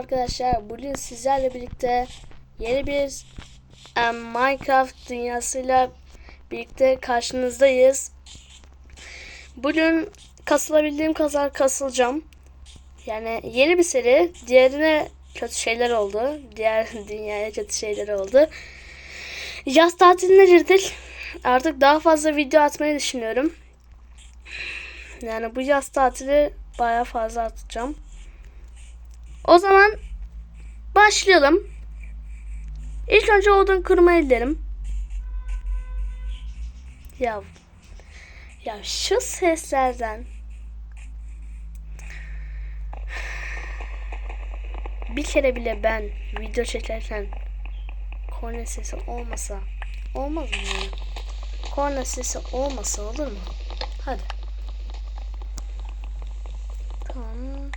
Arkadaşlar bugün sizlerle birlikte yeni bir em, Minecraft dünyasıyla birlikte karşınızdayız. Bugün kasılabildiğim kadar kasılacağım. Yani yeni bir seri. Diğerine kötü şeyler oldu. Diğer dünyaya kötü şeyler oldu. Yaz tatiline girdik. Artık daha fazla video atmayı düşünüyorum. Yani bu yaz tatili baya fazla atacağım. O zaman başlayalım. İlk önce odun kırmaya gidelim. Ya ya şu seslerden bir kere bile ben video çekerken korna sesi olmasa olmaz mı? Korna sesi olmasa olur mu? Hadi. Tamam.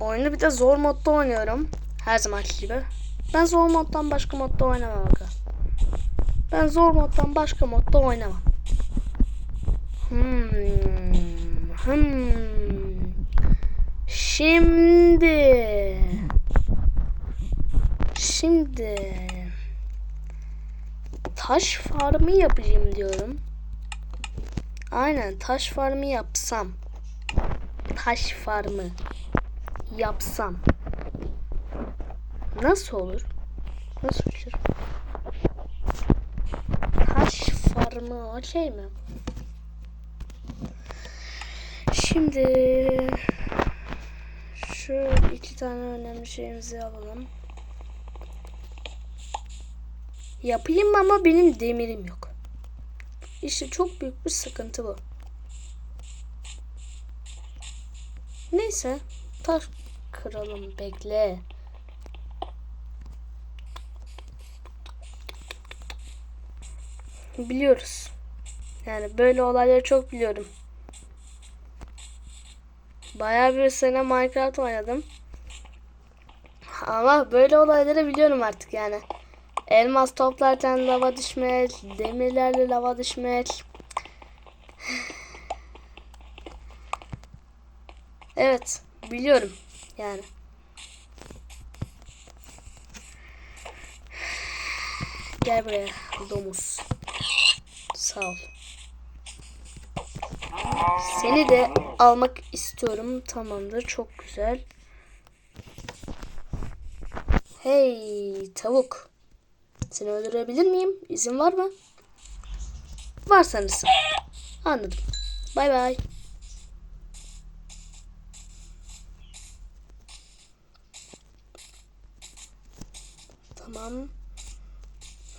Oyunu bir de zor modda oynuyorum. Her zamanki gibi. Ben zor moddan başka modda oynamam. Ben zor moddan başka modda oynamam. Hmm. Hmm. Şimdi. Şimdi. Taş farmı yapayım diyorum. Aynen taş farmı yapsam. Taş farmı yapsam nasıl olur? Nasıl olur? Taş farmı okey mi? Şimdi şu iki tane önemli şeyimizi alalım. Yapayım ama benim demirim yok. İşte çok büyük bir sıkıntı bu. Neyse. Taş kıralım bekle. Biliyoruz. Yani böyle olayları çok biliyorum. Bayağı bir sene Minecraft oynadım. Ama böyle olayları biliyorum artık yani. Elmas toplarken lava düşmek, demirlerle lava düşmek. Evet, biliyorum yani. Gel buraya domuz. Sağ ol. Seni de almak istiyorum. Tamamdır. Çok güzel. Hey tavuk. Seni öldürebilir miyim? İzin var mı? Var sanırsın. Anladım. Bay bay. Tamam.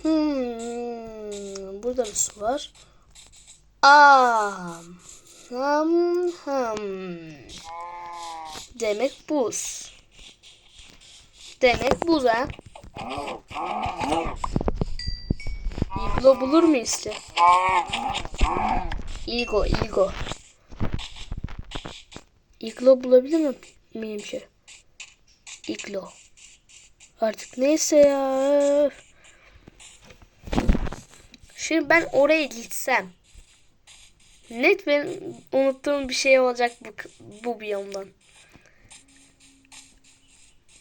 Hmm, burada bir su var. Aa, ham ham. Demek buz. Demek buz ha. İglo bulur muyuz ki? İgo, İgo. İglo bulabilir mi miyim ki? İglo. Artık neyse ya. Şimdi ben oraya gitsem. Net ben unuttuğum bir şey olacak bu, bu biyomdan.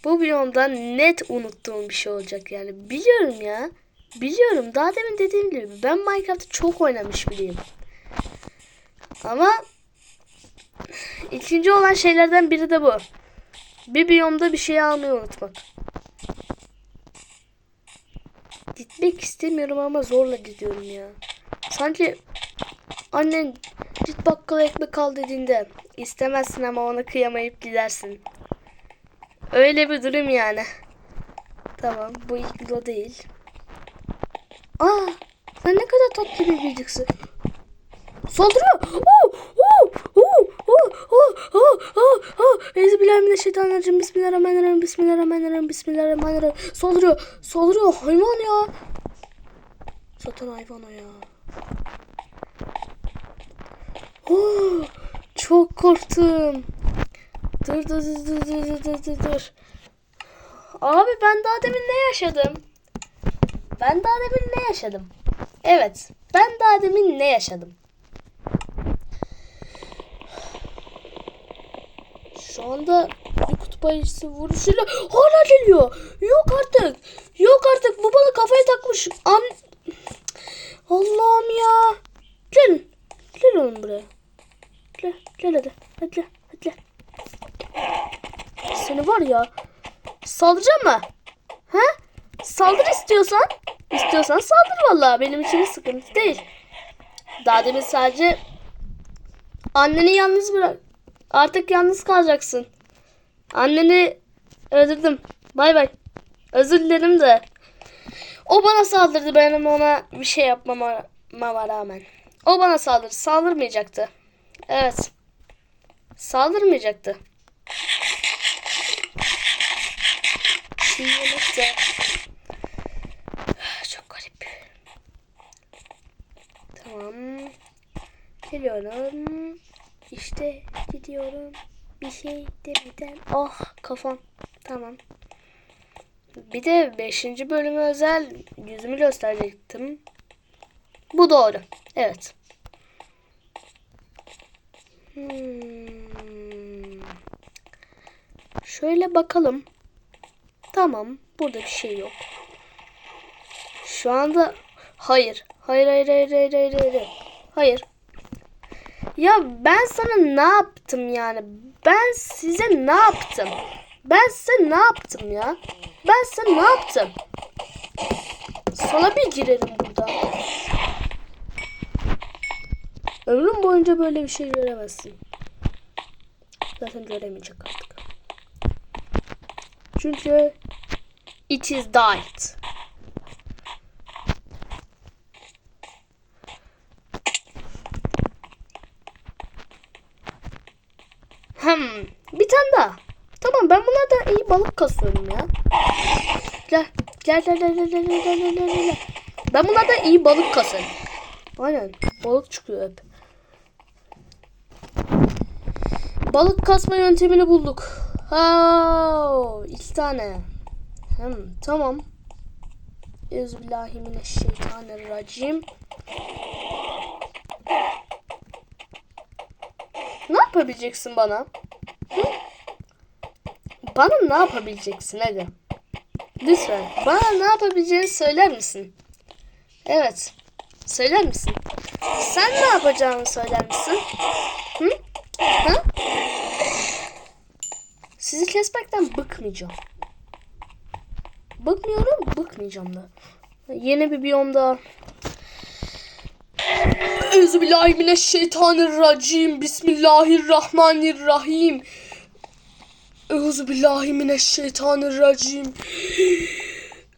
Bu biyomdan net unuttuğum bir şey olacak yani. Biliyorum ya. Biliyorum. Daha demin dediğim gibi ben Minecraft'ı çok oynamış biriyim. Ama ikinci olan şeylerden biri de bu. Bir biyomda bir şey almayı unutmak. Gitmek istemiyorum ama zorla gidiyorum ya. Sanki annen git bakkala ekmek al dediğinde istemezsin ama ona kıyamayıp gidersin. Öyle bir durum yani. Tamam bu iglo değil. Aa sen ne kadar tatlı bir bilgisi. Saldırıyor. Oo, oo, oo, oo, oo, oo, oo, oo. Euzubillahimineşşeytanirracim. Bismillahirrahmanirrahim. Bismillahirrahmanirrahim. Bismillahirrahmanirrahim. Saldırıyor. Saldırıyor. Hayvan ya. Zaten hayvan o ya. Oo, çok korktum. Dur dur dur dur dur dur dur dur. Abi ben daha demin ne yaşadım? Ben daha demin ne yaşadım? Evet, ben daha demin ne yaşadım? Şu anda bir kutup ayısı vuruşuyla hala geliyor. Yok artık. Yok artık. Bu bana kafaya takmış. An Allah'ım ya. Gel. Gel oğlum buraya. Gel. Gel hadi. Hadi gel. Hadi gel. Seni var ya. Saldıracağım mı? He? Saldır istiyorsan. İstiyorsan saldır vallahi. Benim için sıkıntı değil. Daha demin sadece anneni yalnız bırak. Artık yalnız kalacaksın. Anneni öldürdüm. Bay bay. Özür dilerim de. O bana saldırdı benim ona bir şey yapmama mama rağmen. O bana saldırdı. Saldırmayacaktı. Evet. Saldırmayacaktı. Çiğnemek de. Çok garip. Tamam. Geliyorum. İşte gidiyorum. Bir şey demeden. Oh kafam. Tamam. Bir de 5. bölüme özel yüzümü gösterecektim. Bu doğru. Evet. Hmm. Şöyle bakalım. Tamam. Burada bir şey yok. Şu anda hayır. Hayır hayır hayır hayır hayır hayır. Hayır. Ya ben sana ne yaptım yani? Ben size ne yaptım? Ben size ne yaptım ya? Ben size ne yaptım? Sana bir girerim burada. Ömrüm boyunca böyle bir şey göremezsin. Zaten göremeyecek artık. Çünkü it is died. Bir tane daha. Tamam ben bunlardan iyi balık kasıyorum ya. Gel. Gel gel gel gel gel gel gel gel gel. Ben bunlardan iyi balık kasarım. Aynen. Balık çıkıyor hep. Balık kasma yöntemini bulduk. Ha, iki tane. Hmm, tamam. Euzubillahimineşşeytanirracim. Ne yapabileceksin bana? Hı? Bana ne yapabileceksin Aga? Lütfen bana ne yapabileceğini söyler misin? Evet. Söyler misin? Sen ne yapacağını söyler misin? Hı? Ha? Sizi kesmekten bıkmayacağım. Bıkmıyorum, bıkmayacağım da. Yeni bir biyomda Euzubillahimineşşeytanirracim. Bismillahirrahmanirrahim. Euzubillahimineşşeytanirracim.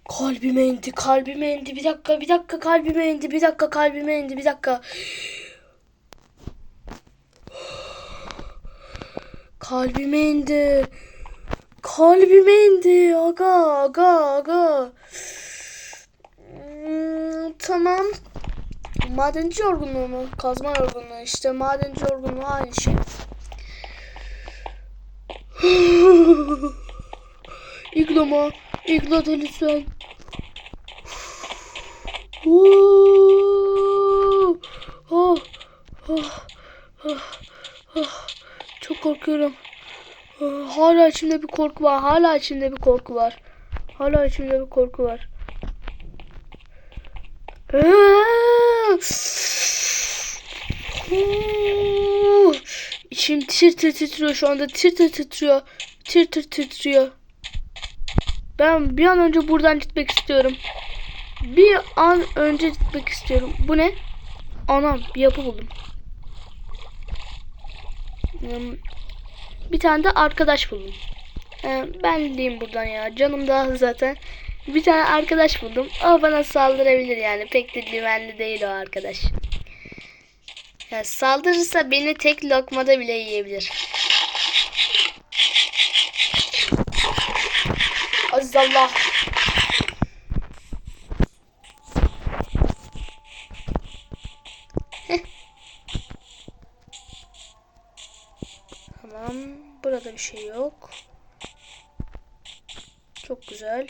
Kalbime indi, kalbime indi. Bir dakika, bir dakika kalbime indi. Bir dakika kalbime indi. Bir dakika. Kalbime indi. Kalbime indi. Aga, aga, aga. Hmm, tamam. Madenci yorgunluğu mu? Kazma yorgunluğu. İşte madenci yorgunluğu aynı şey. İglama. İgla da lütfen. Oh. Oh. Oh. Çok korkuyorum. Oh, Hala içimde bir korku var. Hala içimde bir korku var. Hala içimde bir korku var. İçim tir tir titriyor şu anda. Tir tir titriyor. Tir tir titriyor. Ben bir an önce buradan gitmek istiyorum. Bir an önce gitmek istiyorum. Bu ne? Anam bir yapı buldum. Hmm, Bir tane de arkadaş buldum. Ee, Ben gideyim buradan ya. Canım da zaten. Bir tane arkadaş buldum. O bana saldırabilir yani. Pek de güvenli değil o arkadaş. Ya saldırırsa beni tek lokmada bile yiyebilir. Aziz Allah. Tamam. Burada bir şey yok. Çok güzel.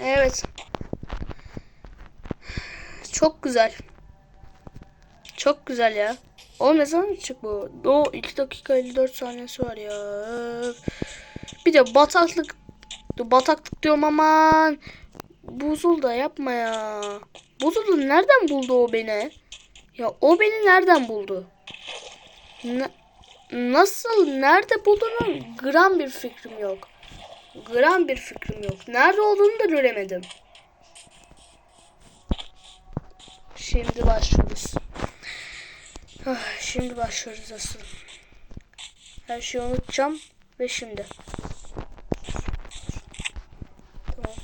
Evet. Çok güzel. Çok güzel ya. O ne zaman çık bu? O 2 dakika 54 saniyesi var ya. Bir de bataklık bataklık diyorum aman. Buzul da yapma ya. Buzul'u nereden buldu o beni? Ya o beni nereden buldu? Na- nasıl, nerede bulduğunu gram bir fikrim yok. Gram bir fikrim yok. Nerede olduğunu da göremedim. Şimdi başlıyoruz. Ah, Şimdi başlıyoruz asıl. Her şeyi unutacağım ve şimdi. Tamam.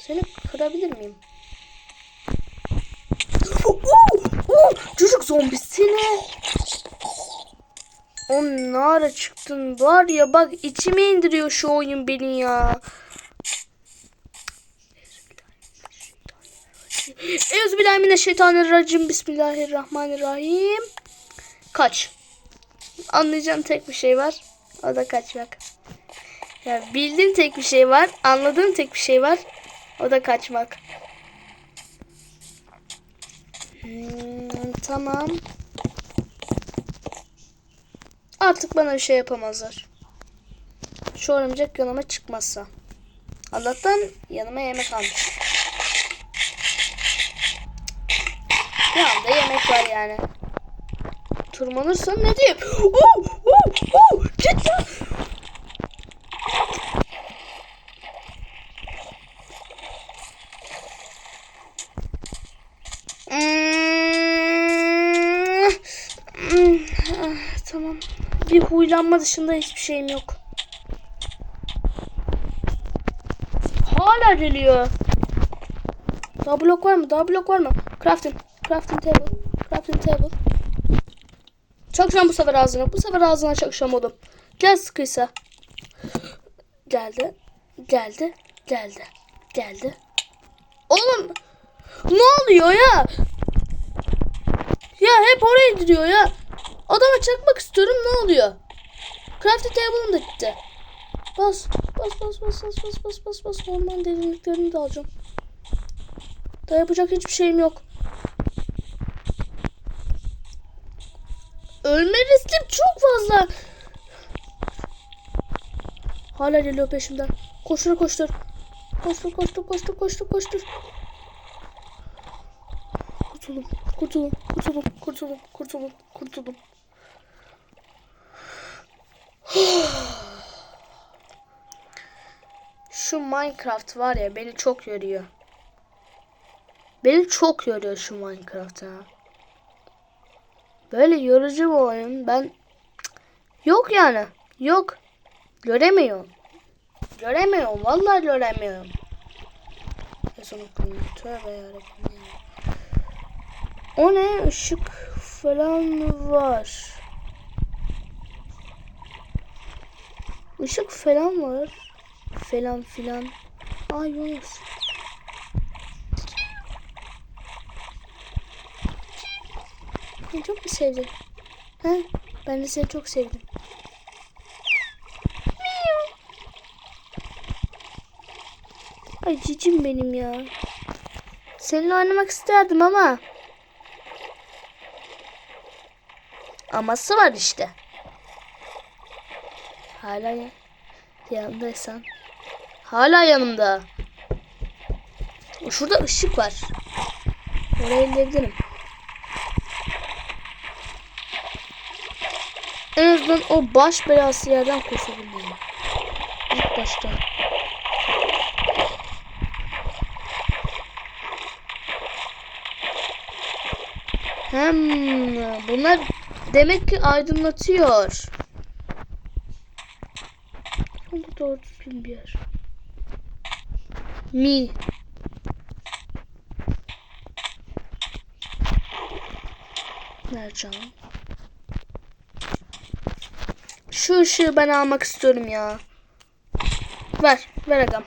Seni kırabilir miyim? Oo, oo, Çocuk zombisini. O ne ara çıktın var ya bak içime indiriyor şu oyun beni ya. Euzubillahimineşşeytanirracim. Bismillahirrahmanirrahim. Kaç. Anlayacağım tek bir şey var. O da kaçmak. Ya bildiğin tek bir şey var. Anladığın tek bir şey var. O da kaçmak. Hmm, tamam. Artık bana bir şey yapamazlar. Şu örümcek yanıma çıkmazsa. Allah'tan yanıma yemek almış. Bir anda yemek var yani. Tırmanırsam ne diyeyim? Oh, oh, oh, cidden. Hmm. Tamam. Bir huylanma dışında hiçbir şeyim yok. Hala geliyor. Daha blok var mı? Daha blok var mı? Crafting. Crafting table. Crafting table. Çakacağım bu sefer ağzına. Bu sefer ağzına çakacağım oğlum. Gel sıkıysa. Geldi. Geldi. Geldi. Geldi. Oğlum. Ne oluyor ya? Ya hep oraya gidiyor ya. Adama çakmak istiyorum ne oluyor? Crafting table'ım da gitti. Bas. Bas bas bas bas bas bas bas bas. Orman derinliklerini de alacağım. Daha yapacak hiçbir şeyim yok. Ölme riskim çok fazla. Hala geliyor peşimden. Koştur koştur. Koştur koştur koştur koştur koştur. Kurtulun, kurtulun, kurtulun, kurtulun, kurtulun, kurtulun. Şu Minecraft var ya beni çok yoruyor. Beni çok yoruyor şu Minecraft ya. Böyle yorucu bir oyun ben yok yani yok göremiyorum. Göremiyorum vallahi göremiyorum. Ezan okunuyor tövbe yarabbim ya. O ne ışık falan var. Işık falan var. Falan filan. Ay Yunus. Beni çok mu sevdin? He? Ben de seni çok sevdim. Ay cicim benim ya. Seninle oynamak isterdim ama. Aması var işte. Hala ya. Yanındaysan. Hala yanımda. Şurada ışık var. Oraya elleyebilirim. Azından o baş belası yerden kurtulmalıyım. İlk başta. Hem bunlar demek ki aydınlatıyor. Sonunda doğru düzgün bir yer. Mi. Mercan. Şu ışığı ben almak istiyorum ya. Ver. Ver agam.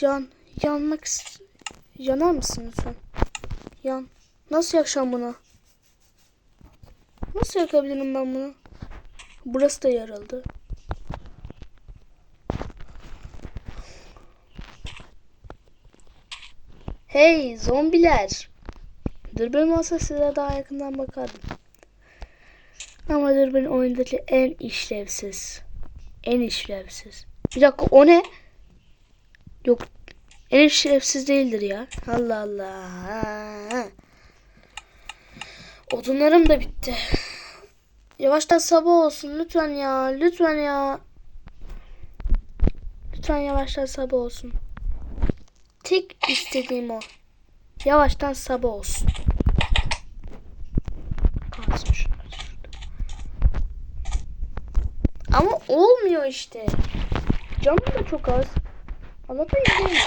Yan. Yanmak Yanar mısın lütfen? Yan. Nasıl yakacağım bunu? Nasıl yakabilirim ben bunu? Burası da yarıldı. Hey zombiler. Dürbün olsa size daha yakından bakardım. Ama dürbün oyundaki en işlevsiz. En işlevsiz. Bir dakika o ne? Yok. En işlevsiz değildir ya. Allah Allah. Odunlarım da bitti. Yavaştan sabah olsun lütfen ya. Lütfen ya. Lütfen yavaştan sabah olsun. Tek istediğim o. Yavaştan sabah olsun. Ama olmuyor işte. Canım da çok az. Anlatayım değil mi?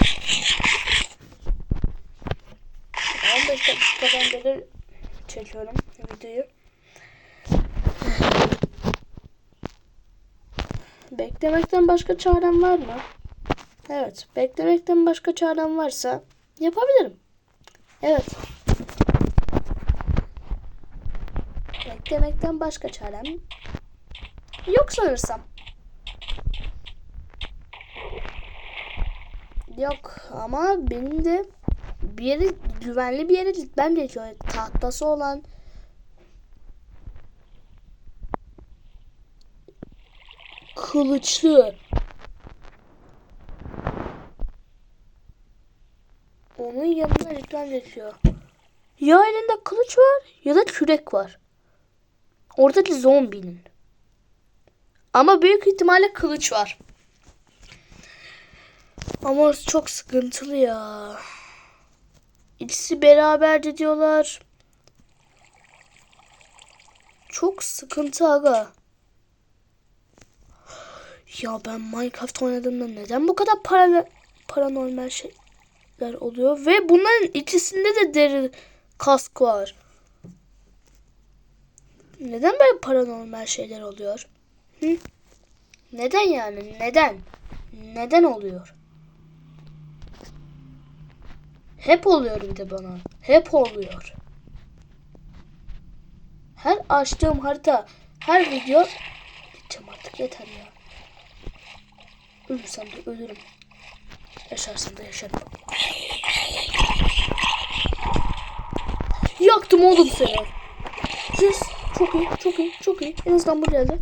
15 dakikadan beri çekiyorum videoyu. Beklemekten başka çarem var mı? Evet, beklemekten başka çarem varsa yapabilirim. Evet. Beklemekten başka çarem yok sanırsam. Yok ama benim de bir yere güvenli bir yere gitmem gerekiyor. Tahtası olan kılıçlı onun yanına gitmem gerekiyor. Ya elinde kılıç var ya da kürek var. Oradaki zombinin. Ama büyük ihtimalle kılıç var. Ama orası çok sıkıntılı ya. İkisi beraber diyorlar. Çok sıkıntı aga. Ya ben Minecraft oynadığımda neden bu kadar para, paranormal şeyler oluyor? Ve bunların ikisinde de deri kask var. Neden böyle paranormal şeyler oluyor? Hı? Neden yani? Neden? Neden oluyor? Hep oluyor bir de bana. Hep oluyor. Her açtığım harita, her video gideceğim artık yeter ya. Ölürsem de ölürüm. Yaşarsam da yaşarım. Yaktım oğlum seni. Yes. Çok iyi, çok iyi, çok iyi. En azından bu geldi.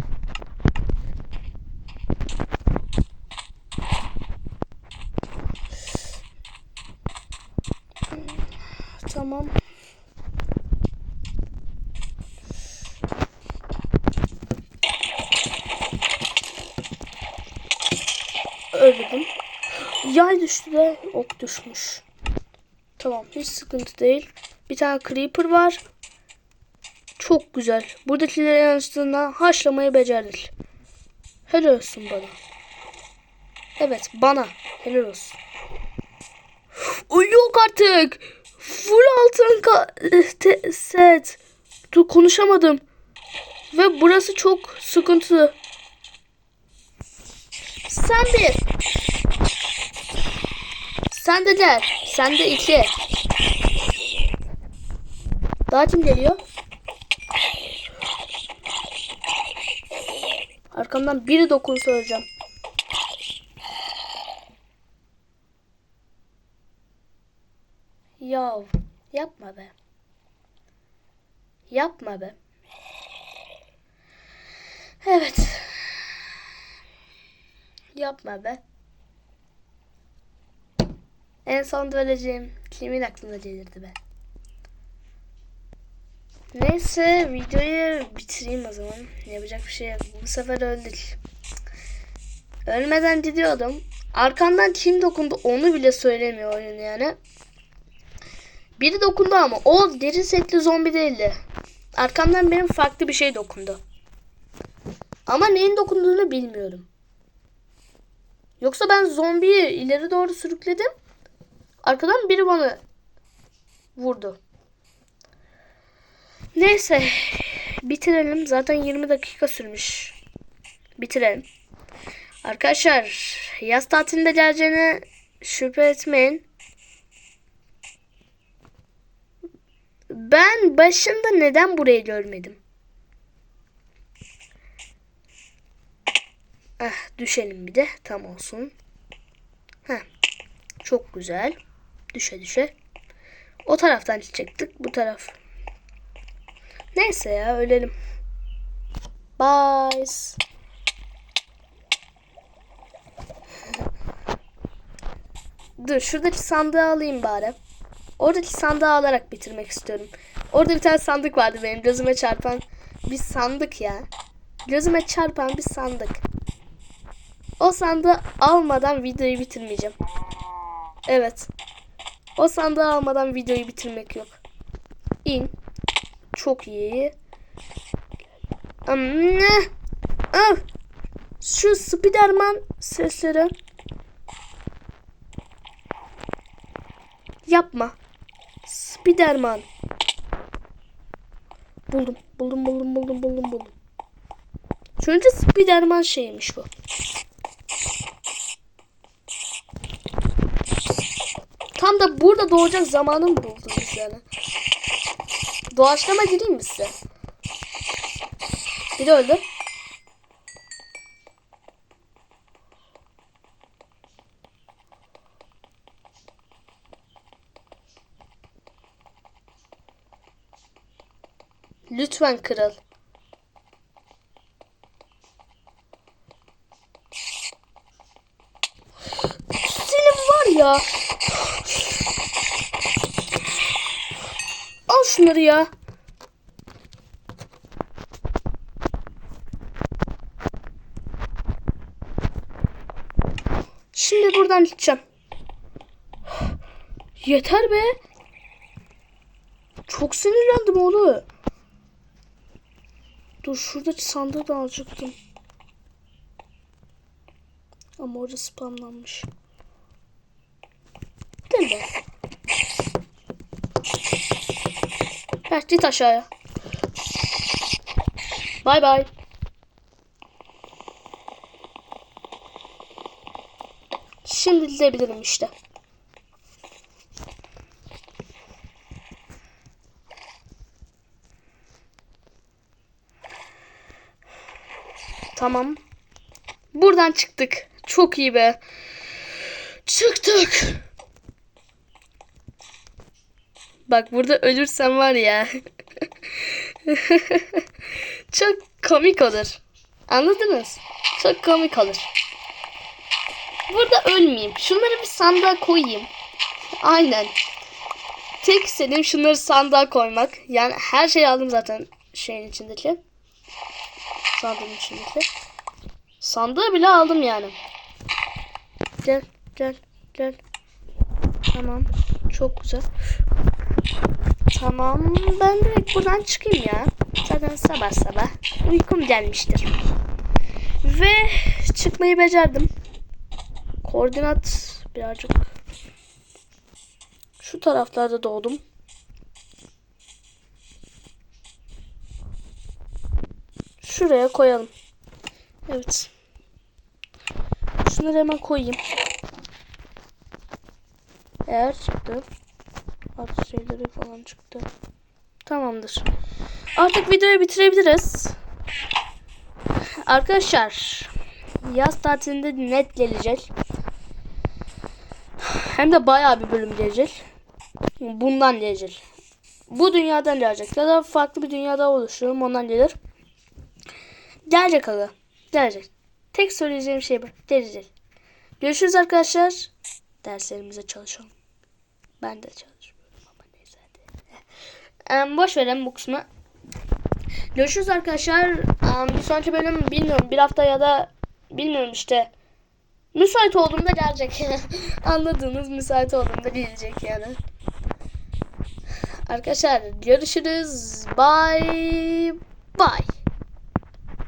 Tamam. Öldürdüm. De ok düşmüş. Tamam hiç sıkıntı değil. Bir tane creeper var. Çok güzel. Buradakileri yanlışlığında haşlamayı becerdik. Helal olsun bana. Evet bana. Helal olsun. Yok artık. Full altın te- set. Dur konuşamadım. Ve burası çok sıkıntı. Sen bir. Sen de gel. Sen de iki. Daha kim geliyor? Arkamdan biri dokunsa öleceğim. Yav yapma be. Yapma be. Evet. Yapma be. En son öleceğim. Kimin aklına gelirdi be. Neyse videoyu bitireyim o zaman. Yapacak bir şey yok. Bu sefer öldük. Ölmeden gidiyordum. Arkandan kim dokundu onu bile söylemiyor oyun yani. Biri dokundu ama o deri setli zombi değildi. Arkamdan benim farklı bir şey dokundu. Ama neyin dokunduğunu bilmiyorum. Yoksa ben zombiyi ileri doğru sürükledim. Arkadan biri bana vurdu. Neyse. Bitirelim. Zaten 20 dakika sürmüş. Bitirelim. Arkadaşlar yaz tatilinde geleceğine şüphe etmeyin. Ben başında neden burayı görmedim? Ah, düşelim bir de. Tam olsun. Heh. Çok güzel. Düşe düşe. O taraftan çıkacaktık. Bu taraf. Neyse ya ölelim. Bye. Dur şuradaki sandığı alayım bari. Oradaki sandığı alarak bitirmek istiyorum. Orada bir tane sandık vardı benim gözüme çarpan bir sandık ya. Gözüme çarpan bir sandık. O sandığı almadan videoyu bitirmeyeceğim. Evet. O sandığı almadan videoyu bitirmek yok. İn. Çok iyi. Ne? Ah! Şu Spiderman sesleri. Yapma. Spiderman. Buldum. Buldum buldum buldum buldum buldum. Çünkü Spiderman şeymiş bu. Tam da burada doğacak zamanı mı buldunuz yani? Doğaçlama gireyim mi size? Biri öldü. Lütfen kral. Senin var ya. Şunları ya. Şimdi buradan gideceğim. Yeter be. Çok sinirlendim oğlum. Dur şuradaki sandığı da alacaktım. Ama orada spamlanmış. Değil mi? Heh git aşağıya. Bay bay. Şimdi gidebilirim işte. Tamam. Buradan çıktık. Çok iyi be. Çıktık. Bak burada ölürsem var ya. Çok komik olur. Anladınız? Çok komik olur. Burada ölmeyeyim. Şunları bir sandığa koyayım. Aynen. Tek istediğim şunları sandığa koymak. Yani her şeyi aldım zaten şeyin içindeki. Sandığın içindeki. Sandığı bile aldım yani. Gel, gel, gel. Tamam. Çok güzel. Tamam. Ben direkt buradan çıkayım ya. Zaten sabah sabah uykum gelmiştir. Ve çıkmayı becerdim. Koordinat birazcık şu taraflarda doğdum. Şuraya koyalım. Evet. Şunları hemen koyayım. Eğer çıktı. Artı şeyleri falan çıktı. Tamamdır. Artık videoyu bitirebiliriz. Arkadaşlar yaz tatilinde net gelecek. Hem de bayağı bir bölüm gelecek. Bundan gelecek. Bu dünyadan gelecek. Ya da farklı bir dünyada oluşurum ondan gelir. Gelecek aga. Gelecek. Tek söyleyeceğim şey bu. Gelecek. Görüşürüz arkadaşlar. Derslerimize çalışalım. Ben de çalışıyorum Em, boş verelim bu kısmı. Görüşürüz arkadaşlar. Em, bir sonraki bölüm bilmiyorum. Bir hafta ya da bilmiyorum işte. Müsait olduğumda gelecek. Anladığınız müsait olduğumda gelecek yani. Arkadaşlar görüşürüz. Bye. Bye.